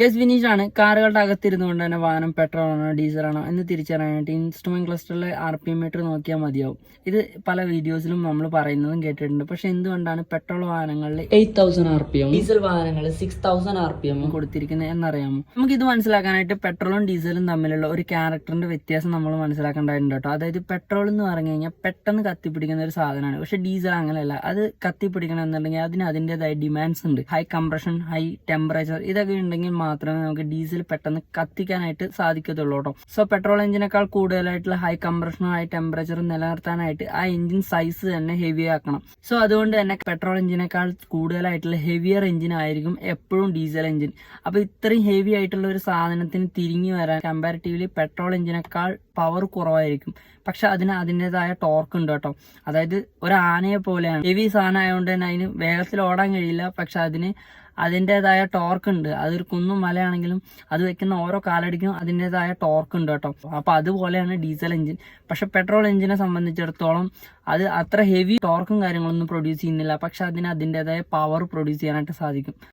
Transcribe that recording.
Guess വിനീഷാണ്. കാറുകളുടെ അകത്തിരുന്നു കൊണ്ട് തന്നെ വാഹനം പെട്രോൾ ആണോ ഡീസൽ ആണോ എന്ന് തിരിച്ചറിയാനായിട്ട് ഇൻസ്ട്രുമെന്റ് ക്ലസ്റ്ററിലെ ആർ പി എം മീറ്റർ നോക്കിയാൽ മതിയാവും. ഇത് പല വീഡിയോസിലും നമ്മൾ പറയുന്നതും കേട്ടിട്ടുണ്ട്. പക്ഷെ എന്തുകൊണ്ടാണ് പെട്രോൾ വാഹനങ്ങളിൽ eight thousand R P M diesel വാഹനങ്ങളിൽ six thousand R P M കൊടുത്തിരിക്കുന്നത് എന്നറിയാമോ? നമുക്ക് ഇത് മനസ്സിലാക്കാനായിട്ട് പെട്രോളും ഡീസലും തമ്മിലുള്ള ഒരു ക്യാരക്ടറിന്റെ വ്യത്യാസം നമ്മൾ മനസ്സിലാക്കേണ്ടതായിട്ടുണ്ട് കേട്ടോ. അതായത് പെട്രോൾ എന്ന് പറഞ്ഞു കഴിഞ്ഞാൽ പെട്ടെന്ന് കത്തിപ്പിടിക്കുന്ന ഒരു സാധനമാണ്. പക്ഷെ ഡീസൽ അങ്ങനെയല്ല. അത് കത്തിപ്പിടിക്കണം എന്നുണ്ടെങ്കിൽ അതിന് അതിന്റെതായ ഡിമാൻഡ്സ് ഉണ്ട്. ഹൈ കംപ്രഷൻ ഹൈ ടെമ്പറേച്ചർ ഇതൊക്കെ ഉണ്ടെങ്കിൽ മാത്രമേ നമുക്ക് ഡീസൽ പെട്ടെന്ന് കത്തിക്കാനായിട്ട് സാധിക്കത്തുള്ളൂ കേട്ടോ. സോ പെട്രോൾ എഞ്ചിനേക്കാൾ കൂടുതലായിട്ടുള്ള ഹൈ കംപ്രഷനും ഹൈ ടെമ്പറേച്ചറും നിലനിർത്താനായിട്ട് ആ എഞ്ചിൻ സൈസ് തന്നെ ഹെവി ആക്കണം. സോ അതുകൊണ്ട് തന്നെ പെട്രോൾ എഞ്ചിനേക്കാൾ കൂടുതലായിട്ടുള്ള ഹെവിയർ എഞ്ചിൻ ആയിരിക്കും എപ്പോഴും ഡീസൽ എഞ്ചിൻ അപ്പൊ ഇത്രയും ഹെവി ആയിട്ടുള്ള ഒരു സാധനത്തിന് തിരിഞ്ഞു വരാൻ കമ്പാരിറ്റീവ്ലി പെട്രോൾ എഞ്ചിനേക്കാൾ പവർ കുറവായിരിക്കും. പക്ഷെ അതിന് അതിന്റെതായ ടോർക്ക് ഉണ്ട് കേട്ടോ. അതായത് ഒരു ആനയെ പോലെയാണ്. ഹെവി സാധനം ആയതുകൊണ്ട് തന്നെ അതിന് വേഗത്തിൽ ഓടാൻ കഴിയില്ല. പക്ഷെ അതിന് അതിന്റെതായ ടോർക്ക് ഉണ്ട്. അതൊരു കുന്നും മലയാണെങ്കിലും അത് വെക്കുന്ന ഓരോ കാലടിക്കും അതിന്റെതായ ടോർക്ക് ഉണ്ട് കേട്ടോ. അപ്പോൾ അതുപോലെയാണ് ഡീസൽ എഞ്ചിൻ പക്ഷെ പെട്രോൾ എഞ്ചിനെ സംബന്ധിച്ചിടത്തോളം അത് അത്ര ഹെവി ടോർക്കും കാര്യങ്ങളൊന്നും പ്രൊഡ്യൂസ് ചെയ്യുന്നില്ല. പക്ഷെ അതിന് അതിന്റെതായ പവർ പ്രൊഡ്യൂസ് ചെയ്യാനായിട്ട് സാധിക്കും.